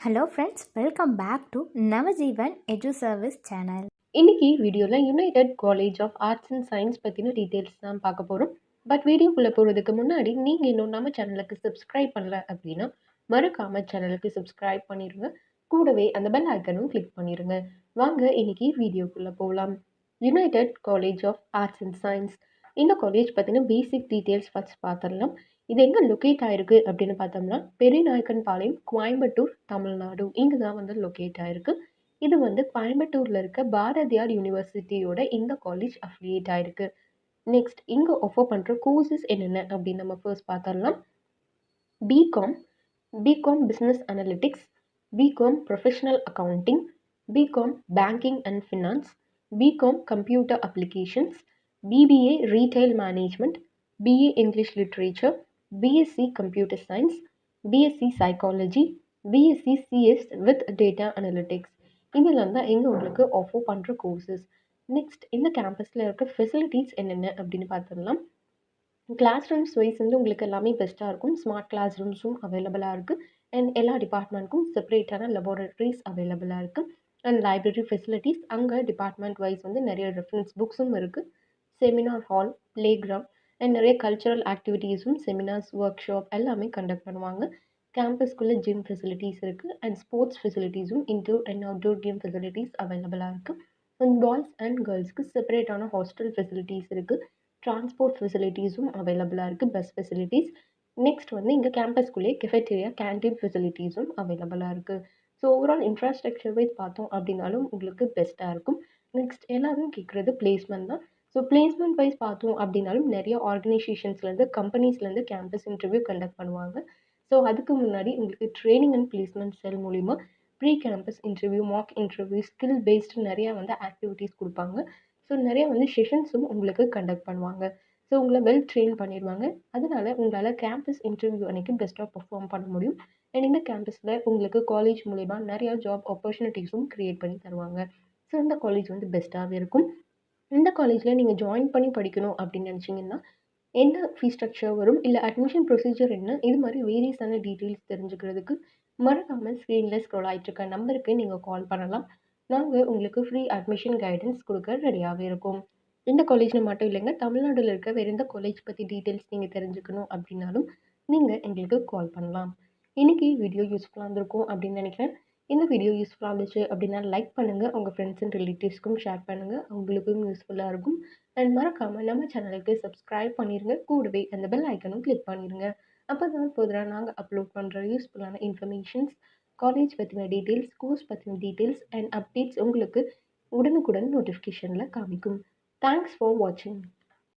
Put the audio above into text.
Hello friends welcome back to Navajeevan edu service channel இன்னைக்கு வீடியோவில் united college of arts and science பற்றின details தான் பார்க்க போகிறோம் பட் வீடியோக்குள்ளே போகிறதுக்கு முன்னாடி நீங்கள் இன்னும் நம்ம சேனலுக்கு சப்ஸ்கிரைப் பண்ணல அப்படின்னா மறக்காமல் சேனலுக்கு சப்ஸ்கிரைப் பண்ணிடுங்க கூடவே அந்த பெல் ஐக்கனும் கிளிக் பண்ணிடுங்க வாங்க இன்னைக்கு வீடியோக்குள்ளே போகலாம் united college of arts and science இந்த காலேஜ் பற்றின பேசிக் டீட்டெயில்ஸ் ஃபஸ்ட் பார்த்துடலாம் இது எங்கே லொக்கேட் ஆயிருக்கு அப்படின்னு பார்த்தோம்னா பெரியநாயக்கன் பாளையம் கோயம்புத்தூர் தமிழ்நாடு இங்கே தான் வந்து லொக்கேட் ஆயிருக்கு. இது வந்து கோயம்புத்தூரில் இருக்க பாரதியார் யூனிவர்சிட்டியோட இந்த காலேஜ் அஃபிலியேட் ஆயிருக்கு. நெக்ஸ்ட் இங்கே ஆஃபர் பண்ணுற கோர்சஸ் என்னென்ன அப்படின்னு நம்ம ஃபர்ஸ்ட் பார்த்துடலாம் BCom BCom business analytics BCom professional accounting BCom banking and finance BCom computer applications BBA retail management BA English literature BSc computer science BSc psychology BSc CS with data analytics இதெல்லாம் தான் எங்கள் உங்களுக்கு offer பண்ணுற courses next இந்த கேம்பஸில் இருக்க facilities என்னென்ன அப்படின்னு பார்த்துடலாம். கிளாஸ் ரூம்ஸ் வைஸ் வந்து உங்களுக்கு எல்லாமே பெஸ்ட்டாக இருக்கும். ஸ்மார்ட் கிளாஸ் ரூம்ஸும் அவைலபிளாக இருக்குது அண்ட் எல்லா டிபார்ட்மெண்ட்க்கும் செப்பரேட்டான லெபார்டரிஸ் அவைலபிளாக இருக்குது அண்ட் லைப்ரரி ஃபெசிலிட்டிஸ் அங்கே டிபார்ட்மெண்ட் வைஸ் வந்து நிறைய ரெஃபரன்ஸ் புக்ஸும் இருக்குது seminar hall playground and நிறைய கல்ச்சுரல் ஆக்டிவிட்டீஸும் செமினார்ஸ் ஒர்க் ஷாப் எல்லாமே கண்டக்ட் பண்ணுவாங்க. கேம்பஸ்க்குள்ளே ஜிம் ஃபெசிலிட்டிஸ் இருக்குது and sports ஃபெசிலிட்டிஸும் indoor and outdoor game facilities அவைலபிளாக இருக்குது அண்ட் பாய்ஸ் அண்ட் கேர்ள்ஸ்க்கு செப்பரேட்டான ஹாஸ்டல் ஃபெசிலிட்டிஸ் இருக்குது ட்ரான்ஸ்போர்ட் ஃபெசிலிட்டிஸும் அவைலபிளாக இருக்குது பஸ் ஃபெசிலிட்டிஸ் நெக்ஸ்ட் வந்து இங்கே கேம்பஸ்க்குள்ளே கெஃபெட்டீரியா கேன்டீன் ஃபெசிலிட்டிஸும் அவைலபிளாக இருக்குது ஸோ ஓவரால் இன்ஃப்ராஸ்ட்ரக்சர் வைஸ் பார்த்தோம் அப்படின்னாலும் உங்களுக்கு பெஸ்ட்டாக இருக்கும். நெக்ஸ்ட் எல்லாரும் கேட்குறது பிளேஸ்மெண்ட் தான். ஸோ பிளேஸ்மெண்ட் வைஸ் பார்த்தோம் அப்படின்னாலும் நிறைய ஆர்கனைசேஷன்ஸ்லேருந்து கம்பெனிஸ்லேருந்து கேம்பஸ் இன்டர்வியூ கண்டக்ட் பண்ணுவாங்க. ஸோ அதுக்கு முன்னாடி உங்களுக்கு ட்ரைனிங் அண்ட் பிளேஸ்மெண்ட் செல் மூலிமா pre campus interview mock interview skill based நிறையா வந்து ஆக்டிவிட்டீஸ் கொடுப்பாங்க. ஸோ நிறையா வந்து செஷன்ஸும் உங்களுக்கு கண்டக்ட் பண்ணுவாங்க. ஸோ உங்களை வெல் ட்ரெயின் பண்ணிடுவாங்க. அதனால உங்களால் கேம்பஸ் இன்டர்வியூ அன்றைக்கி பெஸ்ட்டாக பர்ஃபார்ம் பண்ண முடியும். அண்ட் இந்த கேம்பஸில் உங்களுக்கு காலேஜ் மூலிமா நிறையா ஜாப் ஆப்பர்ச்சுனிட்டிஸும் க்ரியேட் பண்ணி தருவாங்க. ஸோ இந்த காலேஜ் வந்து பெஸ்ட்டாகவே இருக்கும். இந்த காலேஜில் நீங்கள் ஜாயின் பண்ணி படிக்கணும் அப்படின்னு நினச்சிங்கன்னா என்ன ஃபீஸ் ஸ்ட்ரக்சர் வரும்? இல்லை அட்மிஷன் ப்ரொசீஜர் என்ன? இது மாதிரி வேரியஸான டீட்டெயில்ஸ் தெரிஞ்சுக்கிறதுக்கு மறக்காமல் ஸ்க்ரீனில் ஸ்க்ரோல் ஆகிட்டுருக்க நம்பருக்கு நீங்கள் கால் பண்ணலாம். நாங்கள் உங்களுக்கு ஃப்ரீ அட்மிஷன் கைடன்ஸ் கொடுக்க ரெடியாகவே இருக்கோம். இந்த காலேஜில் மட்டும் இல்லைங்க தமிழ்நாட்டில் இருக்க வேறு எந்த காலேஜ் பற்றி டீட்டெயில்ஸ் நீங்கள் தெரிஞ்சுக்கணும் அப்படின்னாலும் நீங்கள் எங்களுக்கு கால் பண்ணலாம். இன்றைக்கி வீடியோ யூஸ்ஃபுல்லாக இருந்திருக்கும் அப்படின்னு நினைக்கிறேன். இந்த வீடியோ யூஸ்ஃபுல்லாக இருந்துச்சு அப்படின்னா லைக் பண்ணுங்கள் உங்கள் ஃப்ரெண்ட்ஸ் அண்ட் ரிலேட்டிவ்ஸ்க்கும் ஷேர் பண்ணுங்கள் அவங்களுக்கும் யூஸ்ஃபுல்லாக இருக்கும். அண்ட் மறக்காமல் நம்ம சேனலுக்கு சப்ஸ்கிரைப் பண்ணிடுங்க கூடவே அந்த பெல் ஐக்கனும் கிளிக் பண்ணிடுங்க அப்போ தான் போதுரா நாங்கள் அப்லோட் பண்ணுற யூஸ்ஃபுல்லான இன்ஃபர்மேஷன்ஸ் காலேஜ் பற்றின டீட்டெயில்ஸ் கோர்ஸ் பற்றின டீட்டெயில்ஸ் அண்ட் அப்டேட்ஸ் உங்களுக்கு உடனுக்குடன் நோட்டிஃபிகேஷனில் காமிக்கும். தேங்க்ஸ் ஃபார் வாட்சிங்